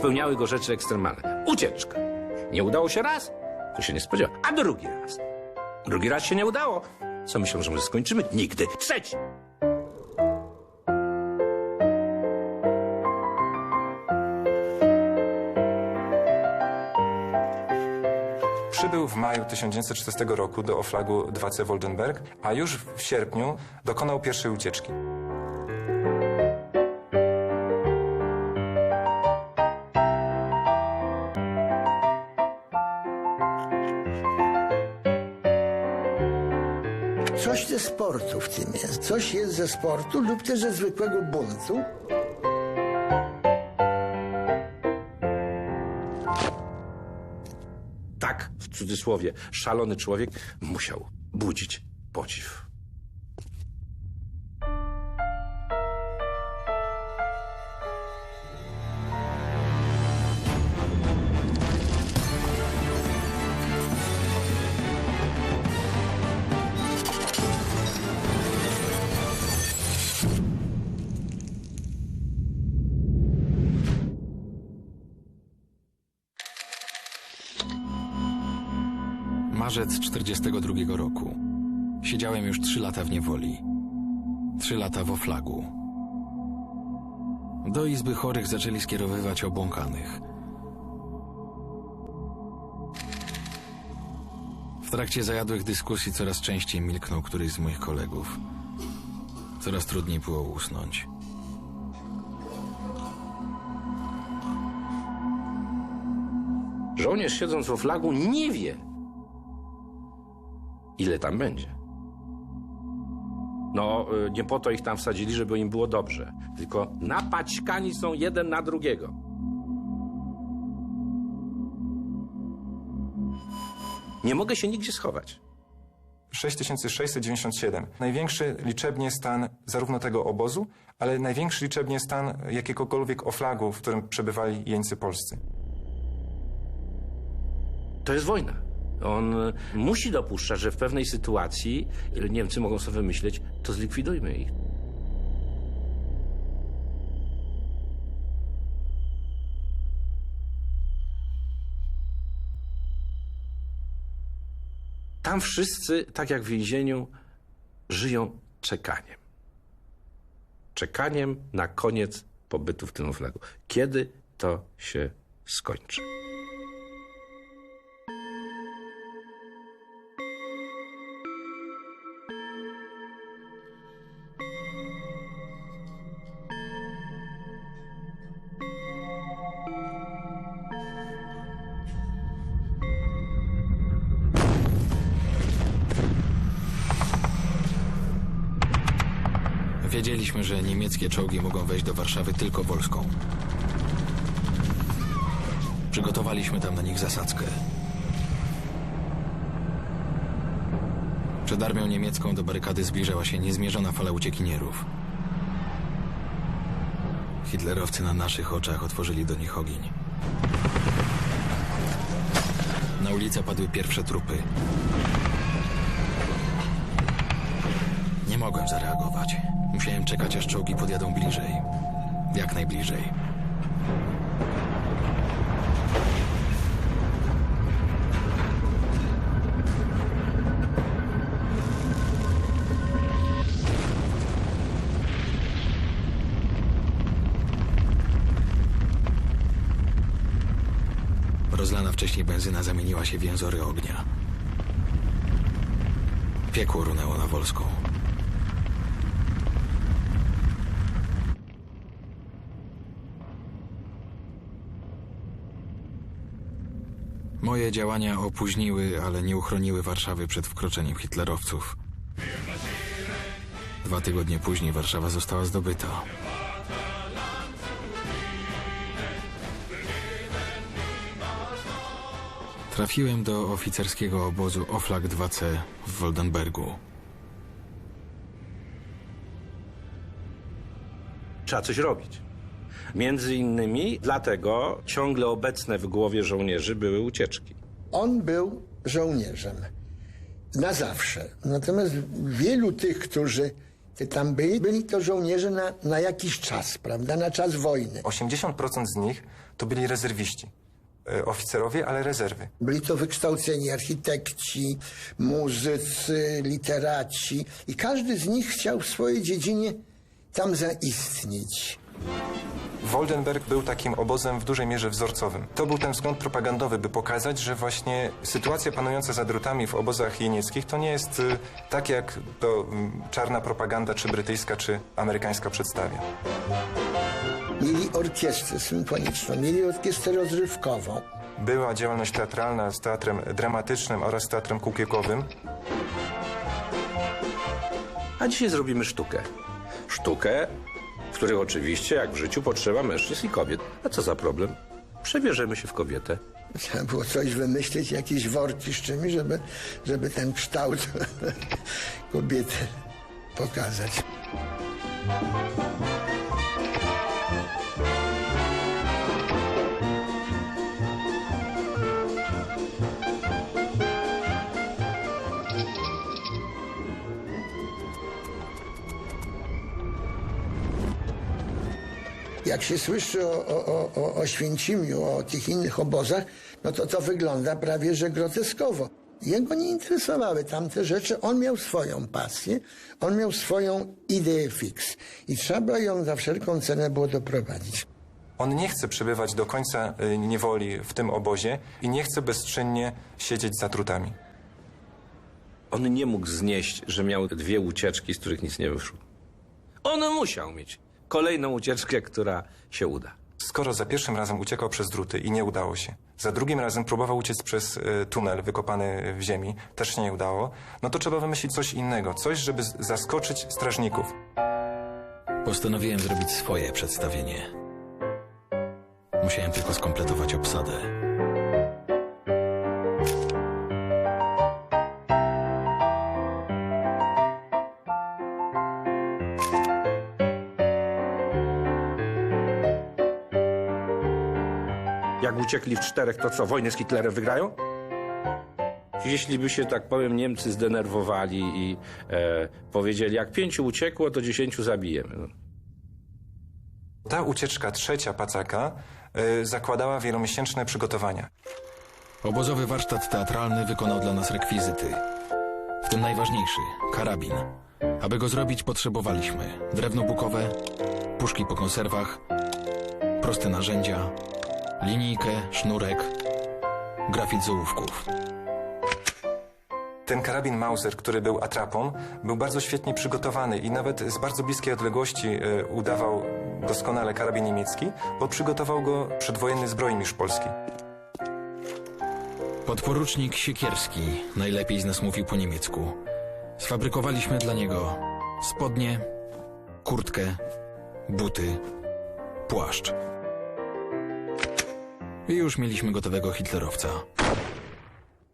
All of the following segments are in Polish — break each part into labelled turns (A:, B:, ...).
A: spełniały go rzeczy ekstremalne. Ucieczka. Nie udało się raz, to się nie spodziewa. A drugi raz. Drugi raz się nie udało. Co myślą, że może skończymy? Nigdy. Trzeci.
B: Przybył w maju 1930 roku do Oflagu 2C Woldenberg, a już w sierpniu dokonał pierwszej ucieczki.
C: Sportu w tym jest. Coś jest ze sportu lub też ze zwykłego buntu.
A: Tak, w cudzysłowie, szalony człowiek musiał budzić podziw.
D: Marzec 42 roku. Siedziałem już trzy lata w niewoli. Trzy lata w oflagu. Do izby chorych zaczęli skierowywać obłąkanych. W trakcie zajadłych dyskusji coraz częściej milknął któryś z moich kolegów. Coraz trudniej było usnąć.
A: Żołnierz siedząc w flagu nie wie, ile tam będzie. No, y, nie po to ich tam wsadzili, żeby im było dobrze. Tylko napaćkani są jeden na drugiego. Nie mogę się nigdzie schować.
B: 6697. Największy liczebnie stan zarówno tego obozu, ale największy liczebnie stan jakiegokolwiek oflagu, w którym przebywali jeńcy polscy.
A: To jest wojna. On musi dopuszczać, że w pewnej sytuacji Niemcy mogą sobie wymyśleć, to zlikwidujmy ich. Tam wszyscy, tak jak w więzieniu, żyją czekaniem. Czekaniem na koniec pobytu w tym flagu. Kiedy to się skończy?
D: Wiedzieliśmy, że niemieckie czołgi mogą wejść do Warszawy tylko Wolską. Przygotowaliśmy tam na nich zasadzkę. Przed armią niemiecką do barykady zbliżała się niezmierzona fala uciekinierów. Hitlerowcy na naszych oczach otworzyli do nich ogień. Na ulicę padły pierwsze trupy. Nie mogłem zareagować. Musiałem czekać, aż czołgi podjadą bliżej. Jak najbliżej. Rozlana wcześniej benzyna zamieniła się w jęzory ognia. Piekło runęło na Wolską. Moje działania opóźniły, ale nie uchroniły Warszawy przed wkroczeniem hitlerowców. Dwa tygodnie później Warszawa została zdobyta. Trafiłem do oficerskiego obozu Oflag 2C w Woldenbergu.
A: Trzeba coś robić. Między innymi dlatego ciągle obecne w głowie żołnierzy były ucieczki.
C: On był żołnierzem. Na zawsze. Natomiast wielu tych, którzy tam byli, byli to żołnierze na, na jakiś czas, prawda, na czas wojny.
B: 80% z nich to byli rezerwiści. E, Oficerowie, ale rezerwy.
C: Byli to wykształceni architekci, muzycy, literaci i każdy z nich chciał w swojej dziedzinie tam zaistnieć.
B: Woldenberg był takim obozem w dużej mierze wzorcowym. To był ten wzgląd propagandowy, by pokazać, że właśnie sytuacja panująca za drutami w obozach jenieckich to nie jest y, tak, jak to mm, czarna propaganda, czy brytyjska, czy amerykańska przedstawia.
C: Mieli orkiestrę symfoniczną, mieli orkiestrę rozrywkową.
B: Była działalność teatralna z teatrem dramatycznym oraz teatrem kukiekowym.
A: A dzisiaj zrobimy sztukę. Sztukę, w której oczywiście, jak w życiu, potrzeba mężczyzn i kobiet. A co za problem? Przebierzemy się w kobietę.
C: Trzeba było coś wymyślić, jakieś worki z czymś, żeby, żeby ten kształt kobiety pokazać. Jak się słyszy o, o, o, o Oświęcimiu, o tych innych obozach, no to to wygląda prawie że groteskowo. Jego nie interesowały tamte rzeczy, on miał swoją pasję, on miał swoją ideę fix i trzeba ją za wszelką cenę było doprowadzić.
B: On nie chce przebywać do końca y, niewoli w tym obozie i nie chce bezczynnie siedzieć za drutami.
A: On nie mógł znieść, że miał dwie ucieczki, z których nic nie wyszło. On musiał mieć kolejną ucieczkę, która się uda.
B: Skoro za pierwszym razem uciekał przez druty i nie udało się, za drugim razem próbował uciec przez y, tunel wykopany w ziemi, też się nie udało, no to trzeba wymyślić coś innego, coś, żeby zaskoczyć strażników.
D: Postanowiłem zrobić swoje przedstawienie. Musiałem tylko skompletować obsadę.
A: Uciekli w czterech, to co, wojnę z Hitlerem wygrają? Jeśli by się, tak powiem, Niemcy zdenerwowali i e, powiedzieli, jak pięciu uciekło, to dziesięciu zabijemy. No.
B: Ta ucieczka trzecia Pacaka y, zakładała wielomiesięczne przygotowania.
D: Obozowy warsztat teatralny wykonał dla nas rekwizyty. W tym najważniejszy karabin. Aby go zrobić, potrzebowaliśmy drewno bukowe, puszki po konserwach, proste narzędzia, linijkę, sznurek, grafit z ołówków.
B: Ten karabin Mauser, który był atrapą, był bardzo świetnie przygotowany i nawet z bardzo bliskiej odległości y, udawał doskonale karabin niemiecki, bo przygotował go przedwojenny zbrojmistrz polski.
D: Podporucznik Siekierski najlepiej z nas mówił po niemiecku. Sfabrykowaliśmy dla niego spodnie, kurtkę, buty, płaszcz. I już mieliśmy gotowego hitlerowca.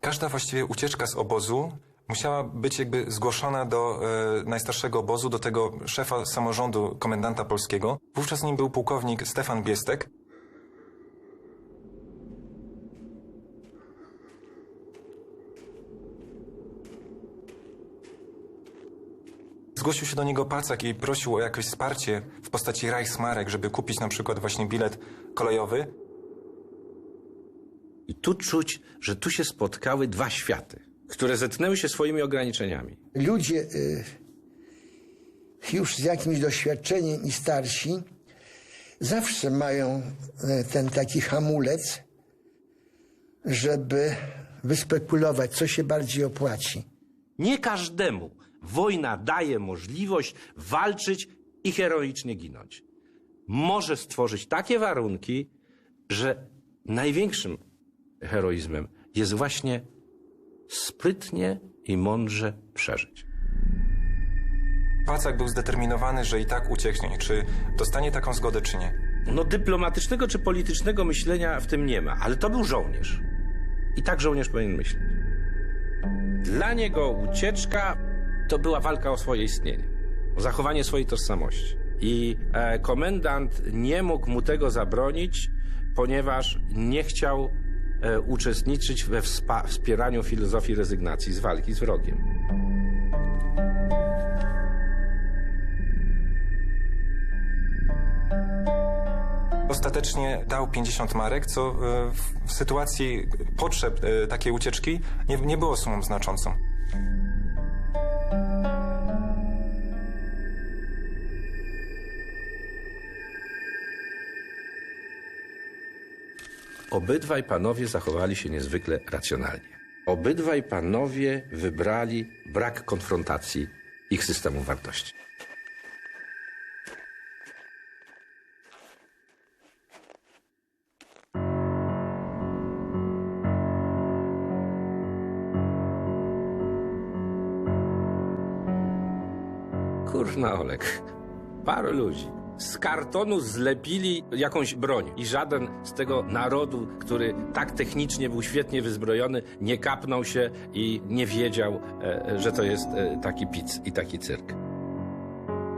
B: Każda właściwie ucieczka z obozu musiała być jakby zgłoszona do e, najstarszego obozu, do tego szefa samorządu komendanta polskiego. Wówczas nim był pułkownik Stefan Biestek. Zgłosił się do niego Pacak i prosił o jakieś wsparcie w postaci Reichsmarek, żeby kupić na przykład właśnie bilet kolejowy.
A: I tu czuć, że tu się spotkały dwa światy, które zetknęły się swoimi ograniczeniami.
C: Ludzie y, już z jakimś doświadczeniem i starsi zawsze mają y, ten taki hamulec, żeby wyspekulować, co się bardziej opłaci.
A: Nie każdemu wojna daje możliwość walczyć i heroicznie ginąć. Może stworzyć takie warunki, że największym heroizmem jest właśnie sprytnie i mądrze przeżyć.
B: Pacak był zdeterminowany, że i tak ucieknie, czy dostanie taką zgodę, czy nie.
A: No dyplomatycznego czy politycznego myślenia w tym nie ma, ale to był żołnierz. I tak żołnierz powinien myśleć. Dla niego ucieczka to była walka o swoje istnienie, o zachowanie swojej tożsamości. I e, komendant nie mógł mu tego zabronić, ponieważ nie chciał E, uczestniczyć we wspieraniu filozofii rezygnacji z walki z wrogiem.
B: Ostatecznie dał 50 marek, co e, w sytuacji potrzeb e, takiej ucieczki nie, nie było sumą znaczącą.
A: Obydwaj panowie zachowali się niezwykle racjonalnie. Obydwaj panowie wybrali brak konfrontacji ich systemu wartości. Kurna Olek, paru ludzi z kartonu zlepili jakąś broń i żaden z tego narodu, który tak technicznie był świetnie wyzbrojony, nie kapnął się i nie wiedział, e, że to jest e, taki pic i taki cyrk.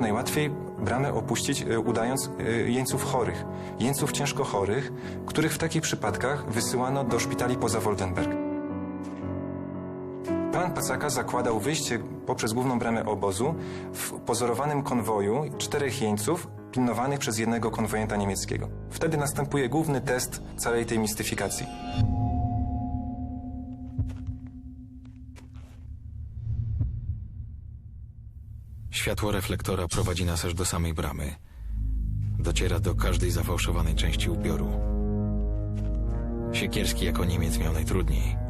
B: Najłatwiej bramę opuścić e, udając jeńców chorych, jeńców ciężko chorych, których w takich przypadkach wysyłano do szpitali poza Woldenberg. Pan Pacaka zakładał wyjście poprzez główną bramę obozu w pozorowanym konwoju czterech jeńców pilnowanych przez jednego konwojenta niemieckiego. Wtedy następuje główny test całej tej mistyfikacji.
D: Światło reflektora prowadzi nas aż do samej bramy. Dociera do każdej zafałszowanej części ubioru. Siekierski jako Niemiec miał najtrudniej.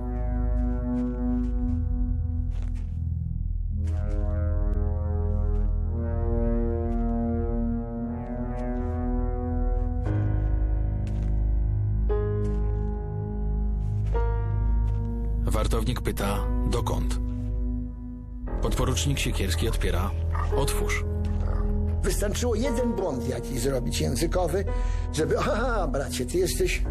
D: Wartownik pyta, dokąd? Podporucznik Siekierski odpiera, otwórz.
C: Wystarczyło jeden błąd jakiś zrobić językowy, żeby, aha, bracie, ty jesteś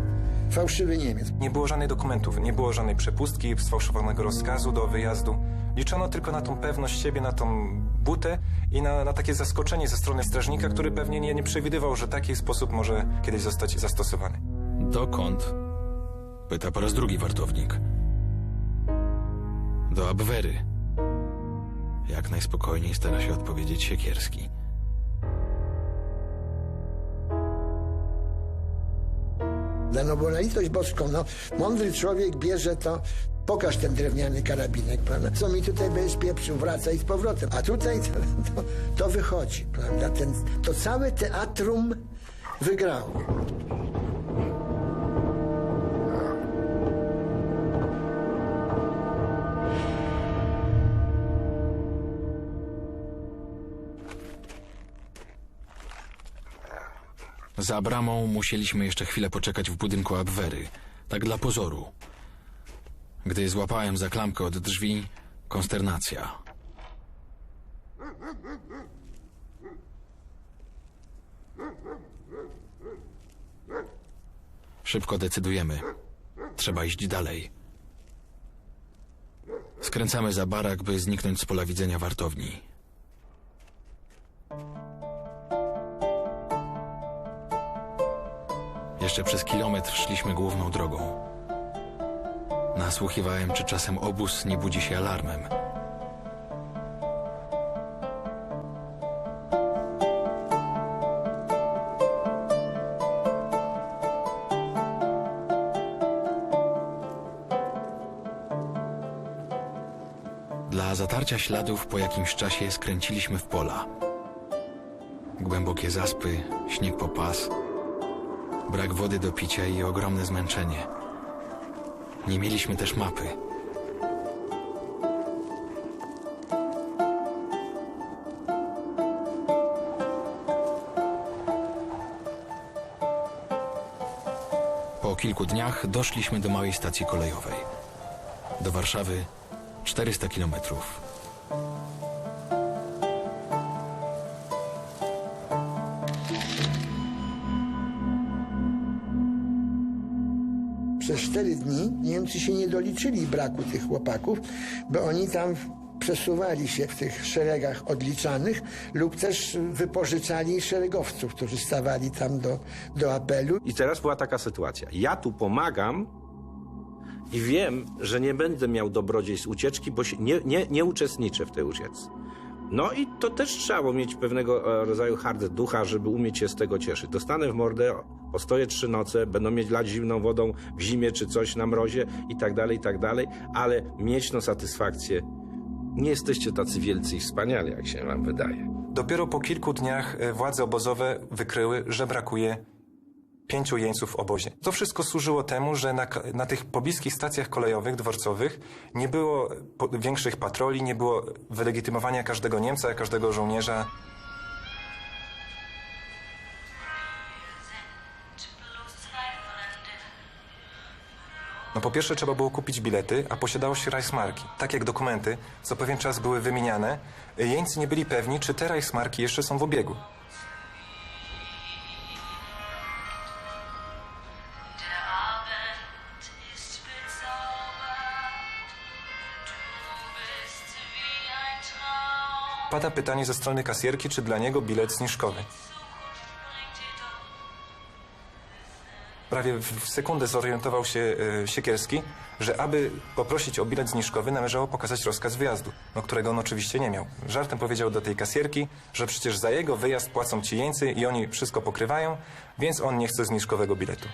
C: fałszywy Niemiec.
B: Nie było żadnych dokumentów, nie było żadnej przepustki, sfałszowanego rozkazu do wyjazdu. Liczono tylko na tą pewność siebie, na tą butę i na, na takie zaskoczenie ze strony strażnika, który pewnie nie, nie przewidywał, że taki sposób może kiedyś zostać zastosowany.
D: Dokąd? Pyta po raz drugi wartownik. Do Abwery. Jak najspokojniej stara się odpowiedzieć Siekierski.
C: No bo na litość boską, no, mądry człowiek bierze to, pokaż ten drewniany karabinek, prawda? Co mi tutaj będziesz pieprzył, wracaj z powrotem. A tutaj to, to, to wychodzi, prawda? Ten, to całe teatrum wygrało.
D: Za bramą musieliśmy jeszcze chwilę poczekać w budynku Abwery. Tak dla pozoru. Gdy złapałem za klamkę od drzwi, konsternacja. Szybko decydujemy. Trzeba iść dalej. Skręcamy za barak, by zniknąć z pola widzenia wartowni. Jeszcze przez kilometr szliśmy główną drogą. Nasłuchiwałem, czy czasem obóz nie budzi się alarmem. Dla zatarcia śladów po jakimś czasie skręciliśmy w pola. Głębokie zaspy, śnieg po pas, brak wody do picia i ogromne zmęczenie. Nie mieliśmy też mapy. Po kilku dniach doszliśmy do małej stacji kolejowej. Do Warszawy 400 kilometrów.
C: Doliczyli braku tych chłopaków, bo oni tam przesuwali się w tych szeregach odliczanych lub też wypożyczali szeregowców, którzy stawali tam do, do apelu.
A: I teraz była taka sytuacja. Ja tu pomagam i wiem, że nie będę miał dobrodziejstw ucieczki, bo nie, nie, nie uczestniczę w tej ucieczce. No i to też trzeba było mieć pewnego e, rodzaju hard ducha, żeby umieć się z tego cieszyć. Dostanę w mordę, postoję trzy noce, będą mieć lać zimną wodą w zimie czy coś na mrozie i tak dalej, i tak dalej, ale mieć no satysfakcję. Nie jesteście tacy wielcy i wspaniali, jak się wam wydaje.
B: Dopiero po kilku dniach e, władze obozowe wykryły, że brakuje pięciu jeńców w obozie. To wszystko służyło temu, że na, na tych pobliskich stacjach kolejowych, dworcowych nie było większych patroli, nie było wylegitymowania każdego Niemca, każdego żołnierza. No po pierwsze trzeba było kupić bilety, a posiadało się Reichsmarki. Tak jak dokumenty, co pewien czas były wymieniane, jeńcy nie byli pewni, czy te Reichsmarki jeszcze są w obiegu. Pada pytanie ze strony kasjerki, czy dla niego bilet zniżkowy. Prawie w sekundę zorientował się e, Siekierski, że aby poprosić o bilet zniżkowy należało pokazać rozkaz wyjazdu, no którego on oczywiście nie miał. Żartem powiedział do tej kasjerki, że przecież za jego wyjazd płacą ci jeńcy i oni wszystko pokrywają, więc on nie chce zniżkowego biletu.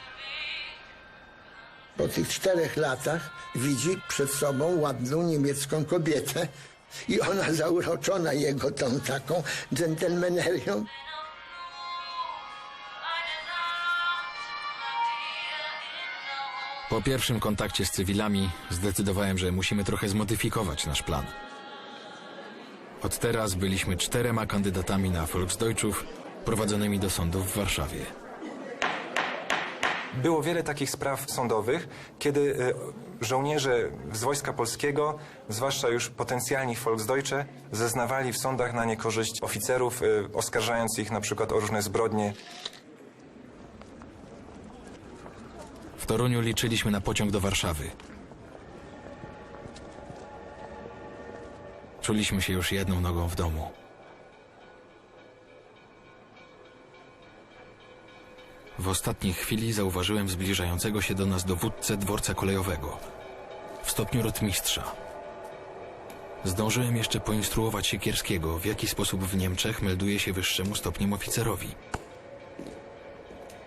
C: Po tych czterech latach widzi przed sobą ładną niemiecką kobietę i ona zauroczona jego tą taką dżentelmenerią.
D: Po pierwszym kontakcie z cywilami zdecydowałem, że musimy trochę zmodyfikować nasz plan. Od teraz byliśmy czterema kandydatami na Volksdeutschów prowadzonymi do sądu w Warszawie.
B: Było wiele takich spraw sądowych, kiedy e, żołnierze z Wojska Polskiego, zwłaszcza już potencjalni Volksdeutsche, zeznawali w sądach na niekorzyść oficerów, e, oskarżając ich na przykład o różne zbrodnie.
D: W Toruniu liczyliśmy na pociąg do Warszawy. Czuliśmy się już jedną nogą w domu. W ostatniej chwili zauważyłem zbliżającego się do nas dowódcę dworca kolejowego w stopniu rotmistrza. Zdążyłem jeszcze poinstruować Siekierskiego, w jaki sposób w Niemczech melduje się wyższemu stopniem oficerowi.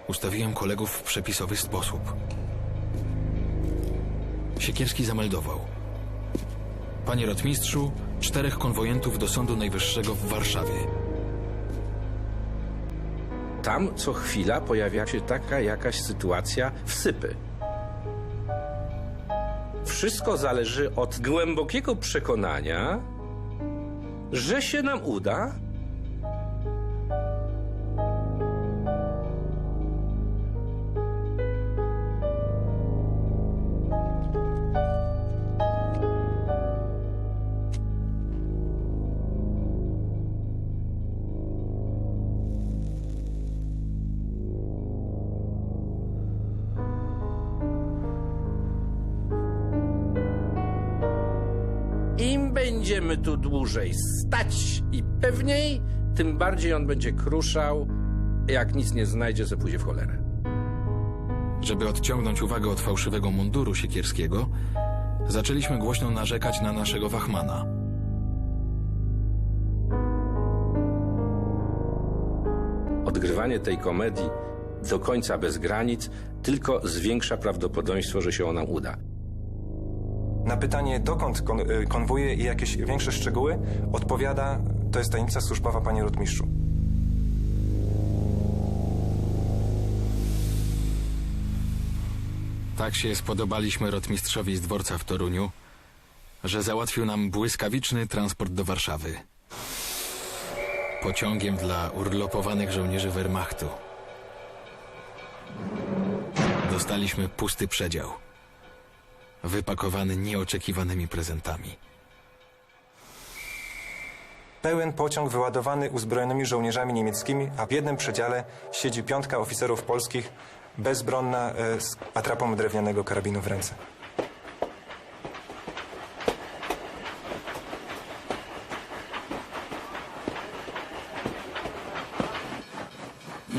D: Ustawiłem kolegów w przepisowy sposób. Siekierski zameldował. Panie rotmistrzu, czterech konwojentów do Sądu Najwyższego w Warszawie.
A: Tam co chwila pojawia się taka jakaś sytuacja wsypy. Wszystko zależy od głębokiego przekonania, że się nam uda. Dłużej stać i pewniej, tym bardziej on będzie kruszał. Jak nic nie znajdzie, to pójdzie w cholerę.
D: Żeby odciągnąć uwagę od fałszywego munduru Siekierskiego, zaczęliśmy głośno narzekać na naszego wachmana.
A: Odgrywanie tej komedii do końca bez granic tylko zwiększa prawdopodobieństwo, że się ona uda.
B: Na pytanie, dokąd kon, y, konwuje i jakieś większe szczegóły, odpowiada, to jest tajemnica służbowa, panie rotmistrzu.
D: Tak się spodobaliśmy rotmistrzowi z dworca w Toruniu, że załatwił nam błyskawiczny transport do Warszawy. Pociągiem dla urlopowanych żołnierzy Wehrmachtu. Dostaliśmy pusty przedział, wypakowany nieoczekiwanymi prezentami.
B: Pełen pociąg wyładowany uzbrojonymi żołnierzami niemieckimi, a w jednym przedziale siedzi piątka oficerów polskich, bezbronna, e, z atrapą drewnianego karabinu w ręce.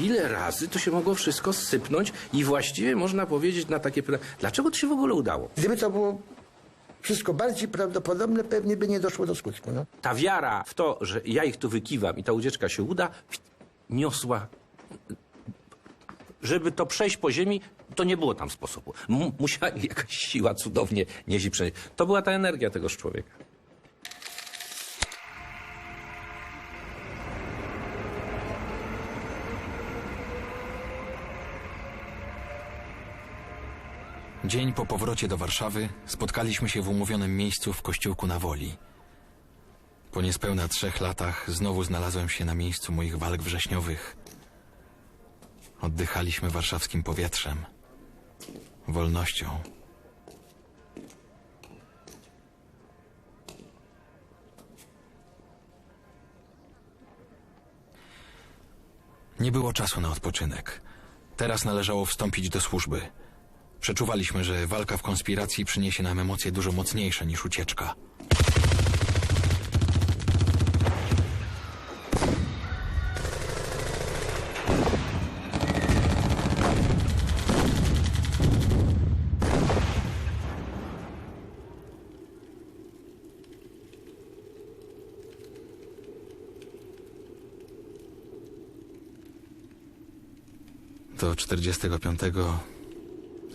A: Ile razy to się mogło wszystko sypnąć i właściwie można powiedzieć na takie pytanie, dlaczego to się w ogóle udało?
C: Gdyby to było wszystko bardziej prawdopodobne, pewnie by nie doszło do skutku. No.
A: Ta wiara w to, że ja ich tu wykiwam i ta ucieczka się uda, niosła. Żeby to przejść po ziemi, to nie było tam sposobu. M- musiała jakaś siła cudownie nieść i przenieść. To była ta energia tegoż człowieka.
D: Dzień po powrocie do Warszawy spotkaliśmy się w umówionym miejscu w kościółku na Woli. Po niespełna trzech latach znowu znalazłem się na miejscu moich walk wrześniowych. Oddychaliśmy warszawskim powietrzem, wolnością. Nie było czasu na odpoczynek. Teraz należało wstąpić do służby. Przeczuwaliśmy, że walka w konspiracji przyniesie nam emocje dużo mocniejsze niż ucieczka. Do 45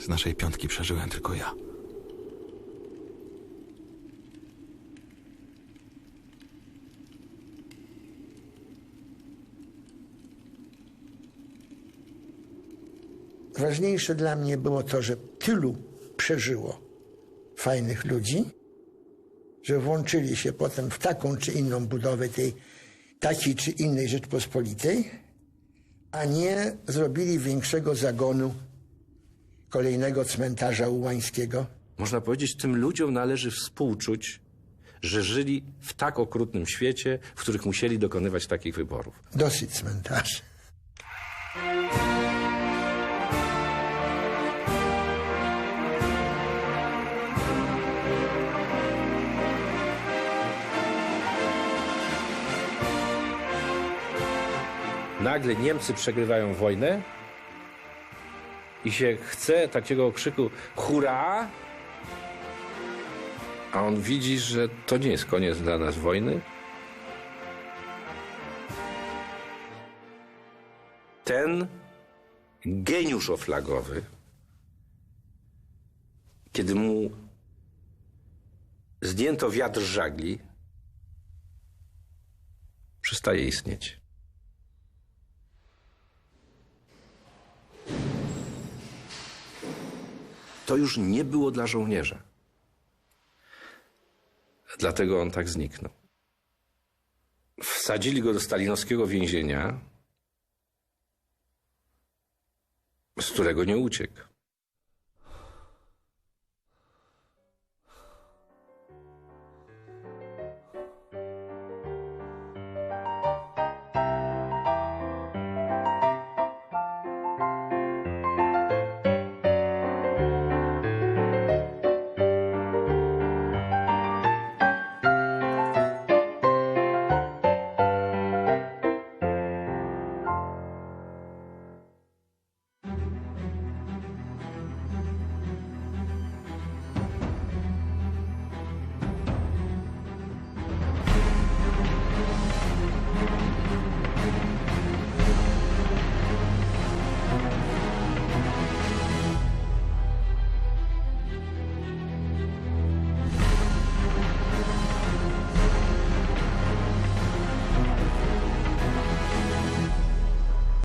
D: z naszej piątki przeżyłem tylko ja.
C: Ważniejsze dla mnie było to, że tylu przeżyło fajnych ludzi, że włączyli się potem w taką czy inną budowę tej takiej czy innej Rzeczpospolitej, a nie zrobili większego zagonu kolejnego cmentarza ułańskiego.
A: Można powiedzieć, tym ludziom należy współczuć, że żyli w tak okrutnym świecie, w których musieli dokonywać takich wyborów.
C: Dosyć cmentarzy.
A: Nagle Niemcy przegrywają wojnę i się chce takiego krzyku hurra, a on widzi, że to nie jest koniec dla nas wojny. Ten geniusz oflagowy, kiedy mu zdjęto wiatr żagli, przestaje istnieć. To już nie było dla żołnierza. Dlatego on tak zniknął. Wsadzili go do stalinowskiego więzienia, z którego nie uciekł.